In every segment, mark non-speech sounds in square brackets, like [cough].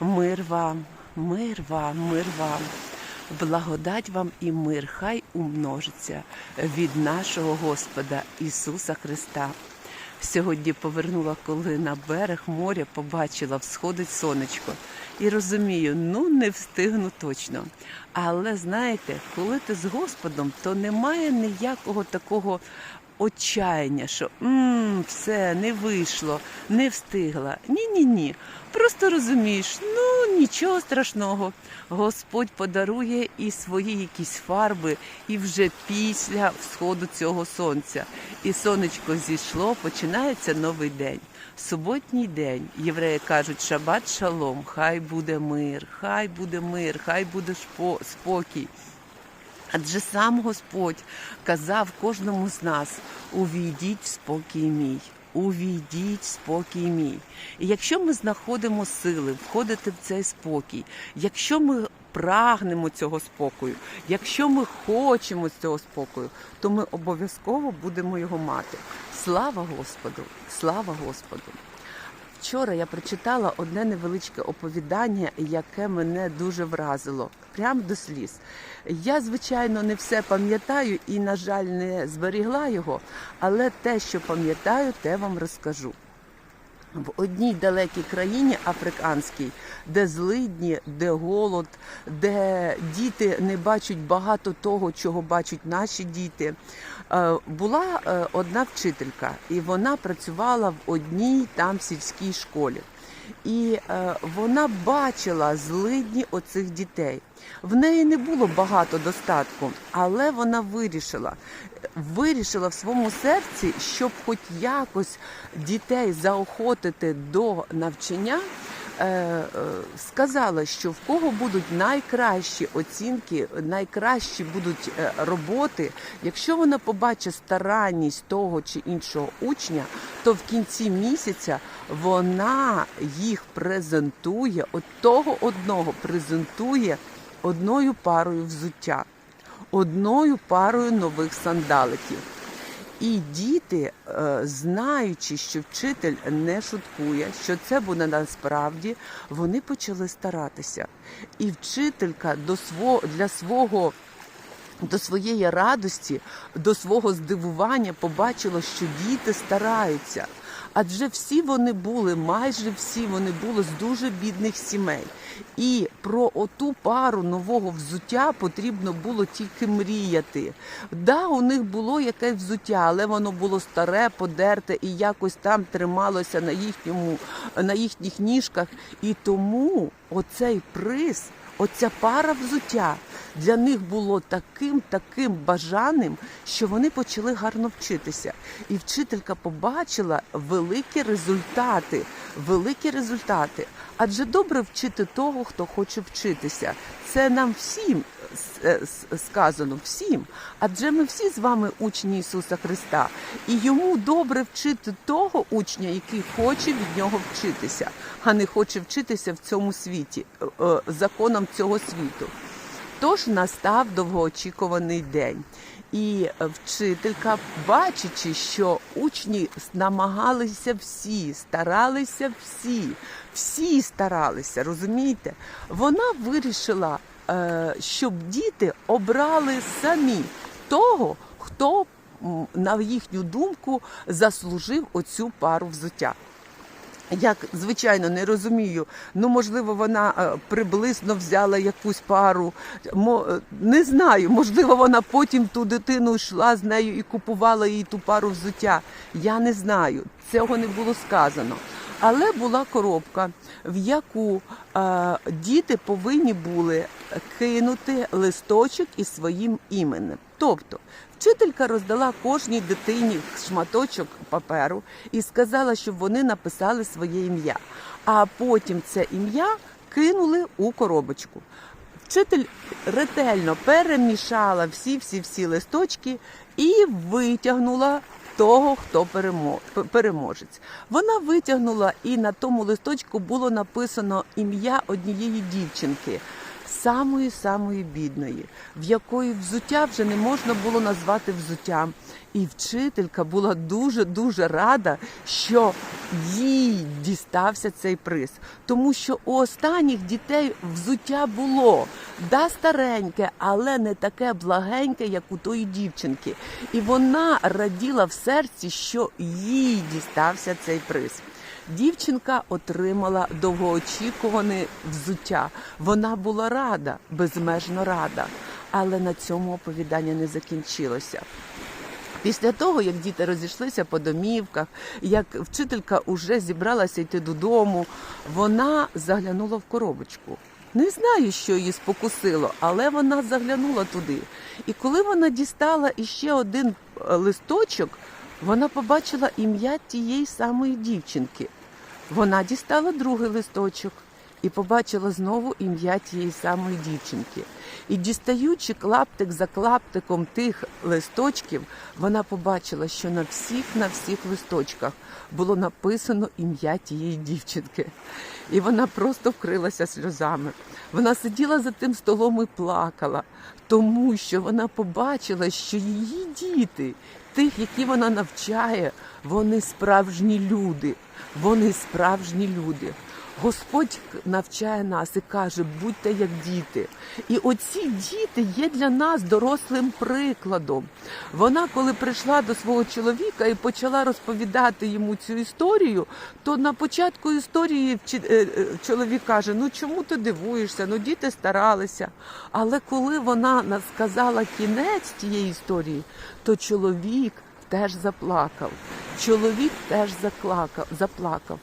Мир вам, мир вам, мир вам. Благодать вам і мир хай умножиться від нашого Господа Ісуса Христа. Сьогодні повернула, коли на берег моря побачила, всходить сонечко. І розумію, ну не встигну точно. Але знаєте, коли ти з Господом, то немає ніякого такого отчаяння, що м все не вийшло, не встигла. Ні, ні. Просто розумієш, ну нічого страшного. Господь подарує і свої якісь фарби, і вже після всходу цього сонця. І сонечко зійшло, починається новий день. Суботній день євреї кажуть шабат шалом, хай буде мир, хай буде мир, хай буде спокій. Адже сам Господь казав кожному з нас: увійдіть в спокій мій. Увійдіть спокій мій. І якщо ми знаходимо сили входити в цей спокій, якщо ми прагнемо цього спокою, якщо ми хочемо цього спокою, то ми обов'язково будемо його мати. Слава Господу! Слава Господу! Вчора я прочитала одне невеличке оповідання, яке мене дуже вразило, прям до сліз. Я, звичайно, не все пам'ятаю і, на жаль, не зберігла його, але те, що пам'ятаю, те вам розкажу. В одній далекій країні африканській, де злидні, де голод, де діти не бачать багато того, чого бачать наші діти, е, була е, одна вчителька, і вона працювала в одній там сільській школі. І е, вона бачила злидні оцих дітей. В неї не було багато достатку, але вона вирішила, вирішила в своєму серці, щоб хоч якось дітей заохотити до навчання. е, е, Сказала, що в кого будуть найкращі оцінки, найкращі будуть е, роботи. Якщо вона побачить старанність того чи іншого учня, то в кінці місяця вона їх презентує, от того одного презентує одною парою взуття, одною парою нових сандаликів. І діти, е, знаючи, що вчитель не шуткує, що це буде насправді, вони почали старатися. І вчителька до свого для свого. До своєї радості, до свого здивування побачила, що діти стараються. Адже всі вони були, майже всі вони були з дуже бідних сімей. І про оту пару нового взуття потрібно було тільки мріяти. Да, у них було якесь взуття, але воно було старе, подерте і якось там трималося на їхньому, на їхніх ніжках. І тому оцей приз, оця пара взуття для них було таким таким бажаним, що вони почали гарно вчитися. І вчителька побачила великі результати. Великі результати. Адже добре вчити того, хто хоче вчитися. Це нам всім е, сказано, всім. Адже ми всі з вами учні Ісуса Христа. І йому добре вчити того учня, який хоче від нього вчитися, а не хоче вчитися в цьому світі, е, е, законам цього світу. Тож настав довгоочікуваний день. І вчителька, бачачи, що учні намагалися всі, старалися всі, всі старалися, розумієте? Вона вирішила, е, щоб діти обрали самі того, хто, на їхню думку, заслужив оцю пару взуття. Як звичайно не розумію, ну можливо, вона е, приблизно взяла якусь пару. Е, не знаю, можливо, вона потім ту дитину йшла з нею і купувала їй ту пару взуття. Я не знаю, цього не було сказано. Але була коробка, в яку е, діти повинні були кинути листочок із своїм іменем. Тобто вчителька роздала кожній дитині шматочок паперу і сказала, щоб вони написали своє ім'я. А потім це ім'я кинули у коробочку. Вчитель ретельно перемішала всі-всі-всі листочки і витягнула того, хто перемо- переможець. Вона витягнула, і на тому листочку було написано ім'я однієї дівчинки. Самої самої бідної, в якої взуття вже не можна було назвати взуттям. І вчителька була дуже дуже рада, що їй дістався цей приз, тому що у останніх дітей взуття було да стареньке, але не таке благеньке, як у тої дівчинки. І вона раділа в серці, що їй дістався цей приз. Дівчинка отримала довгоочікуване взуття. Вона була рада, безмежно рада. Але на цьому оповідання не закінчилося. Після того, як діти розійшлися по домівках, як вчителька вже зібралася йти додому, вона заглянула в коробочку. Не знаю, що її спокусило, але вона заглянула туди. І коли вона дістала іще один е, листочок, вона побачила ім'я тієї самої дівчинки. Вона дістала другий листочок і побачила знову ім'я тієї самої дівчинки. І дістаючи клаптик за клаптиком тих листочків, вона побачила, що на всіх на всіх листочках було написано ім'я тієї дівчинки. І вона просто вкрилася сльозами. Вона сиділа за тим столом і плакала, тому що вона побачила, що її діти, тих, які вона навчає, вони справжні люди. Вони справжні люди. Господь навчає нас і каже, будьте як діти. І оці діти є для нас дорослим прикладом. Вона, коли прийшла до свого чоловіка і почала розповідати йому цю історію, то на початку історії е, е, чоловік каже: Ну чому ти дивуєшся? Ну діти старалися. Але коли вона сказала кінець тієї історії, то чоловік теж заплакав. Чоловік теж заплакав.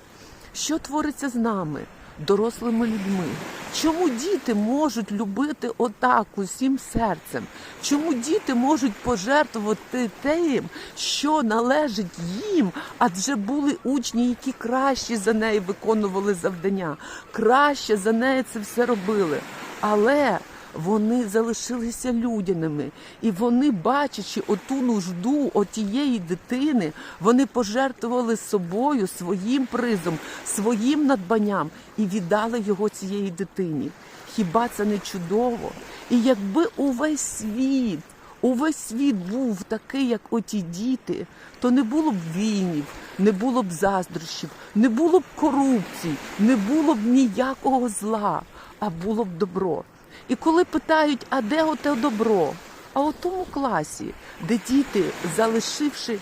Що твориться з нами, дорослими людьми? Чому діти можуть любити отак усім серцем? Чому діти можуть пожертвувати тим, що належить їм? Адже були учні, які краще за неї виконували завдання, краще за неї це все робили. Але вони залишилися людяними, і вони, бачачи оту нужду отієї дитини, вони пожертвували собою, своїм призом, своїм надбанням і віддали його цієї дитині. Хіба це не чудово? І якби увесь світ, увесь світ був такий, як оті діти, то не було б війнів, не було б заздрощів, не було б корупції, не було б ніякого зла, а було б добро. І коли питають, а де оте добро? А у тому класі, де діти, залишивши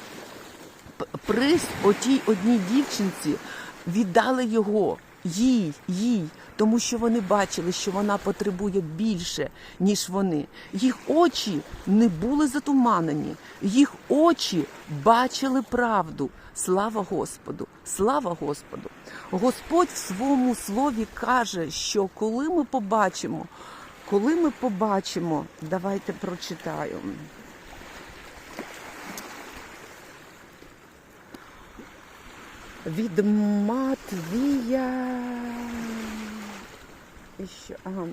приз отій одній дівчинці, віддали його їй, їй, тому що вони бачили, що вона потребує більше, ніж вони. Їх очі не були затуманені, їх очі бачили правду. Слава Господу! Слава Господу! Господь в своєму слові каже, що коли ми побачимо, коли ми побачимо, давайте прочитаю. Від Матвія. І що? Ага.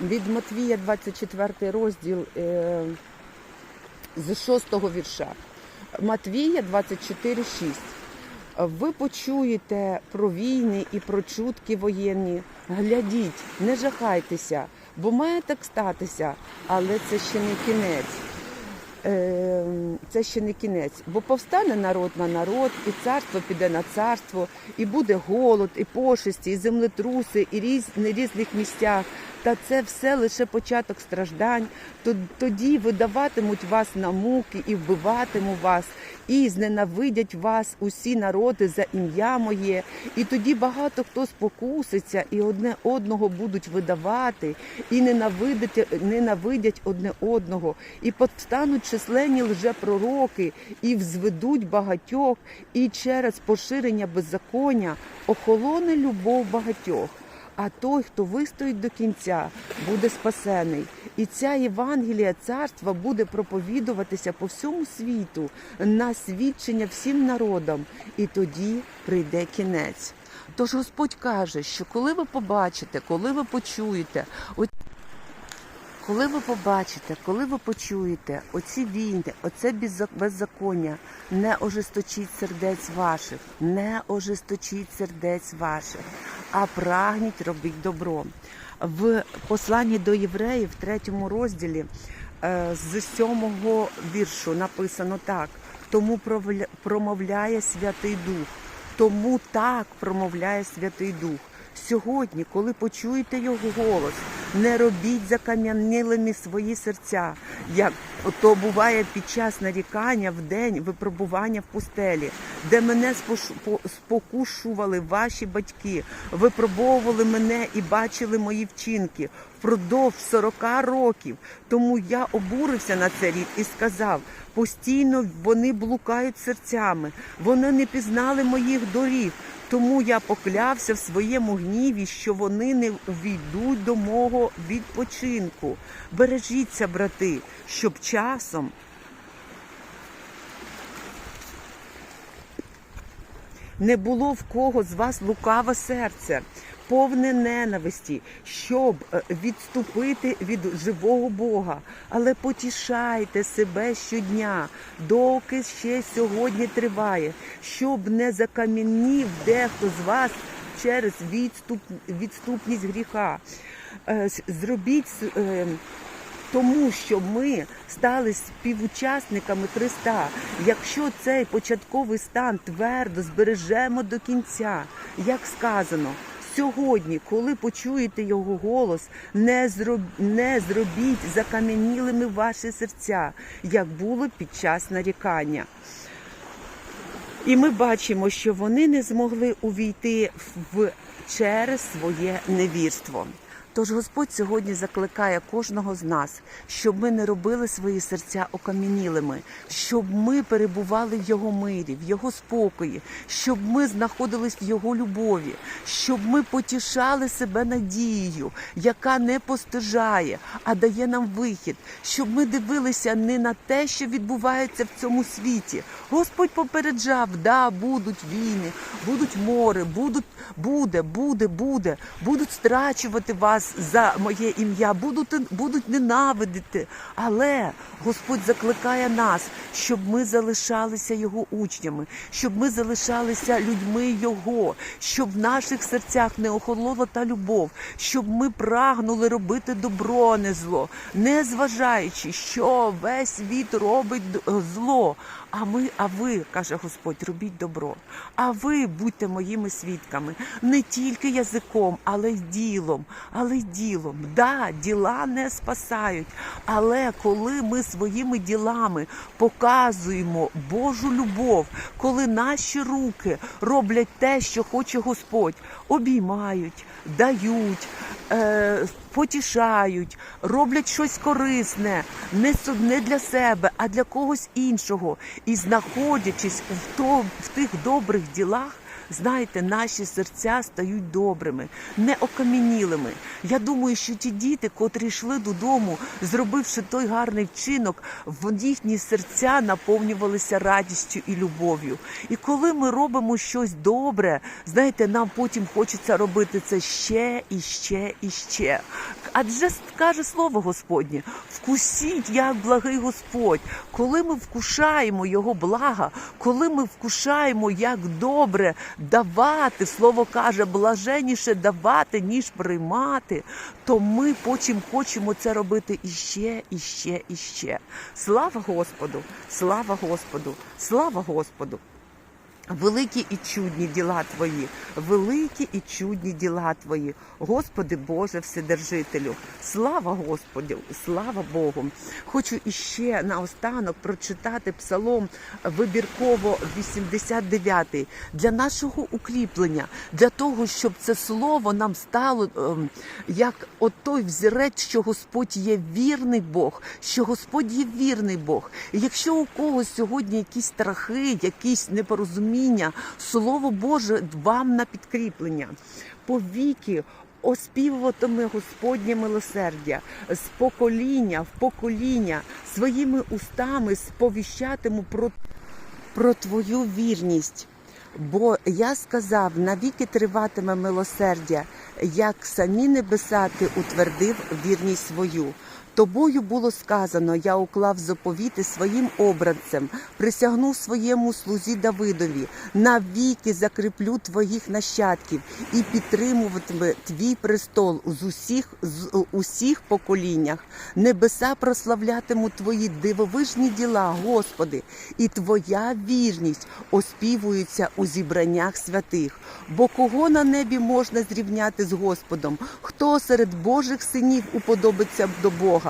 Від Матвія 24 розділ е, з 6 вірша. Матвія 24, 6. Ви почуєте про війни і про чутки воєнні. Глядіть, не жахайтеся, бо має так статися, але це ще не кінець. Е, Це ще не кінець, бо повстане народ на народ, і царство піде на царство, і буде голод, і пошесті, і землетруси, і різ на різних місцях. Та це все лише початок страждань. То- Тоді видаватимуть вас на муки і вбиватимуть вас, і зненавидять вас усі народи за ім'я моє. І тоді багато хто спокуситься, і одне одного будуть видавати, і ненавидять, ненавидять одне одного, і повстануть численні лжепророки, і взведуть багатьох, і через поширення беззаконня охолоне любов багатьох. А той, хто вистоїть до кінця, буде спасений. І ця Євангелія царства буде проповідуватися по всьому світу на свідчення всім народам, і тоді прийде кінець. Тож Господь каже, що коли ви побачите, коли ви почуєте, коли ви побачите, коли ви почуєте оці війни, оце беззаконня, не ожесточіть сердець ваших, не ожесточіть сердець ваших, а прагніть робіть добро. В посланні до євреїв, в третьому розділі, е, з сьомого віршу написано так: тому промовляє Святий Дух, тому так промовляє Святий Дух. Сьогодні, коли почуєте його голос, не робіть закам'янілими свої серця, як то буває під час нарікання в день випробування в пустелі, де мене спокушували ваші батьки, випробовували мене і бачили мої вчинки впродовж 40 років. Тому я обурився на цей рік і сказав: постійно вони блукають серцями, вони не пізнали моїх доріг. Тому я поклявся в своєму гніві, що вони не увійдуть до мого відпочинку. Бережіться, брати, щоб часом не було в кого з вас лукаве серце, повне ненависті, щоб е, відступити від живого Бога. Але потішайте себе щодня, доки ще сьогодні триває, щоб не закам'янів дехто з вас через відступ, відступність гріха. Е, Зробіть е, тому що ми стали співучасниками Христа. Якщо цей початковий стан твердо збережемо до кінця, як сказано. Сьогодні, коли почуєте його голос, не зроб... не зробіть закам'янілими ваші серця, як було під час нарікання. І ми бачимо, що вони не змогли увійти в через своє невірство. Тож Господь сьогодні закликає кожного з нас, щоб ми не робили свої серця окам'янілими, щоб ми перебували в Його мирі, в Його спокої, щоб ми знаходились в Його любові, щоб ми потішали себе надією, яка не постижає, а дає нам вихід, щоб ми дивилися не на те, що відбувається в цьому світі. Господь попереджав, да, будуть війни, будуть море, будуть, буде, буде, буде, будуть страчувати вас за моє ім'я, будуть, будуть ненавидити. Але Господь закликає нас, щоб ми залишалися Його учнями, щоб ми залишалися людьми Його, щоб в наших серцях не охолола та любов, щоб ми прагнули робити добро, не зло, не зважаючи, що весь світ робить зло. А ми, а ви, каже Господь, робіть добро. А ви будьте моїми свідками не тільки язиком, але й ділом. Але й ділом. Да, діла не спасають. Але коли ми своїми ділами показуємо Божу любов, коли наші руки роблять те, що хоче Господь, обіймають, дають. Е, потішають, роблять щось корисне, не, для себе, а для когось іншого. І знаходячись в, то, в тих добрих ділах, знаєте, наші серця стають добрими, не окам'янілими. Я думаю, що ті діти, котрі йшли додому, зробивши той гарний вчинок, в їхні серця наповнювалися радістю і любов'ю. І коли ми робимо щось добре, знаєте, нам потім хочеться робити це ще і ще і ще. Адже каже слово Господнє: вкусіть, як благий Господь. Коли ми вкушаємо Його блага, коли ми вкушаємо, як добре давати, слово каже, блаженіше давати, ніж приймати, то ми потім хочемо це робити іще, іще, іще. Слава Господу! Слава Господу! Слава Господу! Великі і чудні діла твої, великі і чудні діла твої, Господи Боже Вседержителю, слава Господу, слава Богу. Хочу іще наостанок прочитати псалом вибірково 89 для нашого укріплення, для того, щоб це слово нам стало ем, як от той взірець, що Господь є вірний Бог, що Господь є вірний Бог. І якщо у когось сьогодні якісь страхи, якісь непорозуміння, слово Боже вам на підкріплення. Повіки оспівуватиме Господнє милосердя з покоління в покоління своїми устами сповіщатиму про, про твою вірність. Бо я сказав, навіки триватиме милосердя, як самі небеса ти утвердив вірність свою. Тобою було сказано: я уклав заповіти своїм обранцем, присягнув своєму слузі Давидові, навіки закріплю твоїх нащадків і підтримуватиме твій престол з усіх з усіх поколіннях. Небеса прославлятимуть твої дивовижні діла, Господи, і твоя вірність оспівується у зібраннях святих. Бо кого на небі можна зрівняти з Господом? Хто серед Божих синів уподобиться до Бога?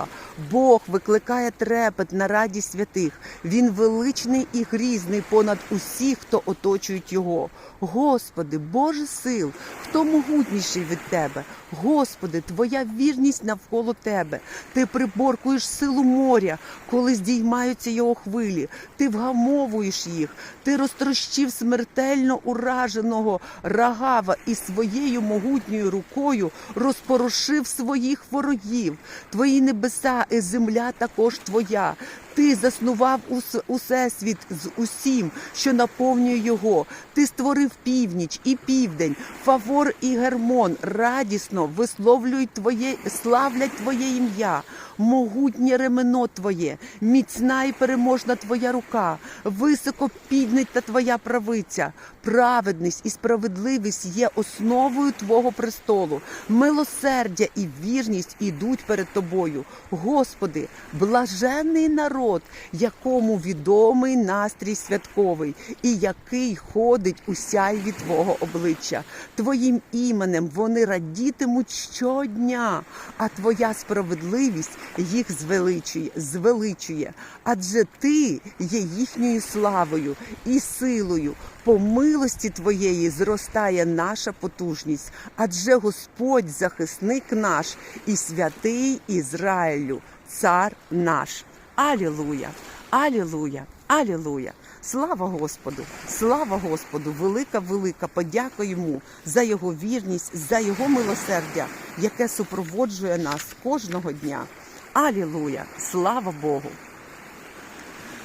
Бог викликає трепет на раді святих. Він величний і грізний понад усіх, хто оточують його. Господи, Боже сил, хто могутніший від тебе? Господи, твоя вірність навколо тебе. Ти приборкуєш силу моря, коли здіймаються його хвилі. Ти вгамовуєш їх, ти розтрощив смертельно ураженого рагава і своєю могутньою рукою розпорошив своїх ворогів. Твої небеса і земля також твоя. Ти заснував ус- усе світ з усім, що наповнює його. Ти створив північ і південь, фавор і гермон радісно висловлюють твоє, славлять твоє ім'я, могутнє ремено твоє, міцна і переможна твоя рука, високо піднята твоя правиця. Праведність і справедливість є основою твого престолу. Милосердя і вірність ідуть перед тобою. Господи, блаженний народ, якому відомий настрій святковий, і який ходить у сяйві Твого обличчя. Твоїм іменем вони радітимуть щодня, а Твоя справедливість їх звеличує, звеличує. Адже ти є їхньою славою і силою. По милості Твоєї зростає наша потужність, адже Господь захисник наш і святий Ізраїлю, цар наш. Алілуя! Алілуя! Алілуя! Слава Господу! Слава Господу! Велика, велика подяка йому за його вірність, за його милосердя, яке супроводжує нас кожного дня. Алілуя! Слава Богу!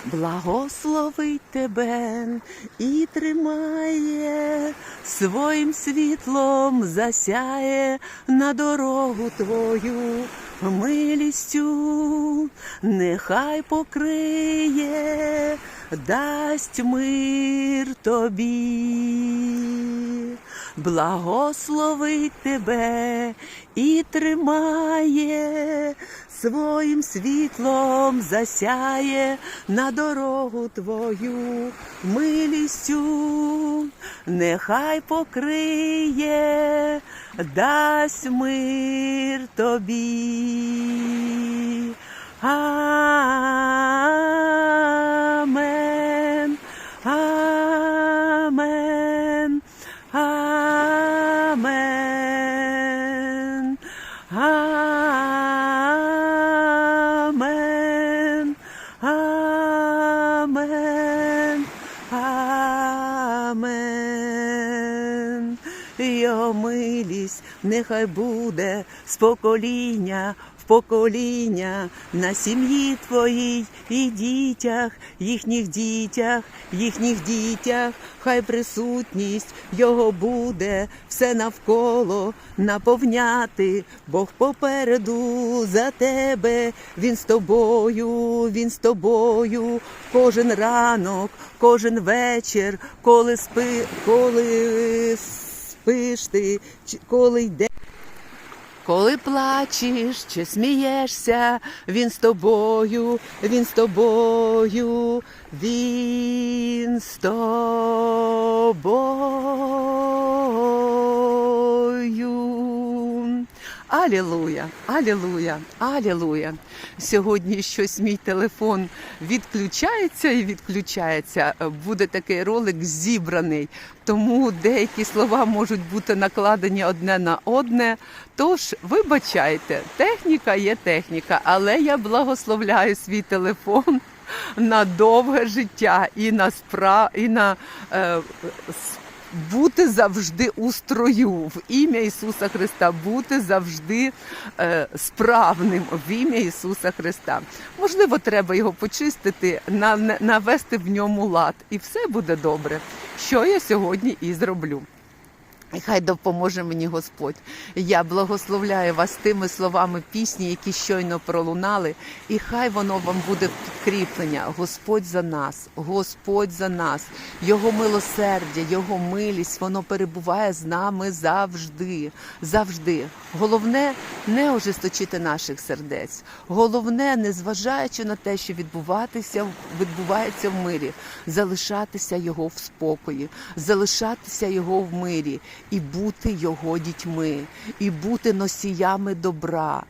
Благословить тебе і тримає, своїм світлом засяє на дорогу твою, милістю нехай покриє, дасть мир тобі, благословить тебе і тримає своїм світлом засяє на дорогу твою милістю, нехай покриє, дасть мир тобі. Амен. Нехай буде з покоління в покоління на сім'ї твоїй і дітях, їхніх дітях, їхніх дітях, хай присутність його буде все навколо наповняти, Бог попереду за тебе, він з тобою, він з тобою, кожен ранок, кожен вечір, коли спи, коли спиш ти, коли йде. Коли плачеш чи смієшся, він з тобою, він з тобою, він з тобою. Алілуя, алілуя, алілуя. Сьогодні щось мій телефон відключається і відключається. Буде такий ролик зібраний, тому деякі слова можуть бути накладені одне на одне. Тож, вибачайте, техніка є техніка, але я благословляю свій телефон [laughs] на довге життя і на спра... і на е, бути завжди у строю в ім'я Ісуса Христа, бути завжди е, справним в ім'я Ісуса Христа. Можливо, треба його почистити, на- навести в ньому лад, і все буде добре. Що я сьогодні і зроблю. І хай допоможе мені Господь. Я благословляю вас тими словами пісні, які щойно пролунали, і хай воно вам буде підкріплення. Господь за нас, Господь за нас, Його милосердя, Його милість, воно перебуває з нами завжди. Завжди. Головне не ожесточити наших сердець. Головне, незважаючи на те, що відбуватися, відбувається в мирі, залишатися його в спокої, залишатися його в мирі і бути його дітьми, і бути носіями добра,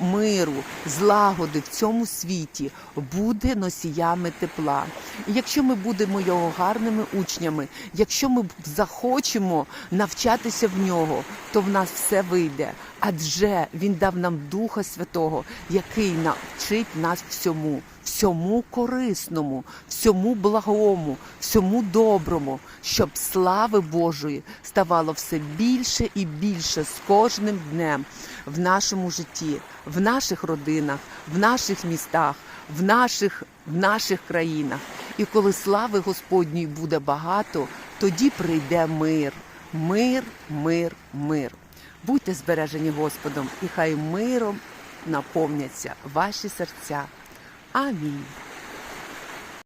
миру, злагоди в цьому світі, буде носіями тепла. І якщо ми будемо його гарними учнями, якщо ми захочемо навчатися в нього, то в нас все вийде. Адже він дав нам Духа Святого, який навчить нас всьому, всьому корисному, всьому благому, всьому доброму, щоб слави Божої ставало все більше і більше з кожним днем в нашому житті, в наших родинах, в наших містах, в наших, в наших країнах. І коли слави Господньої буде багато, тоді прийде мир. Мир, мир, мир. Будьте збережені Господом, і хай миром наповняться ваші серця. Амінь.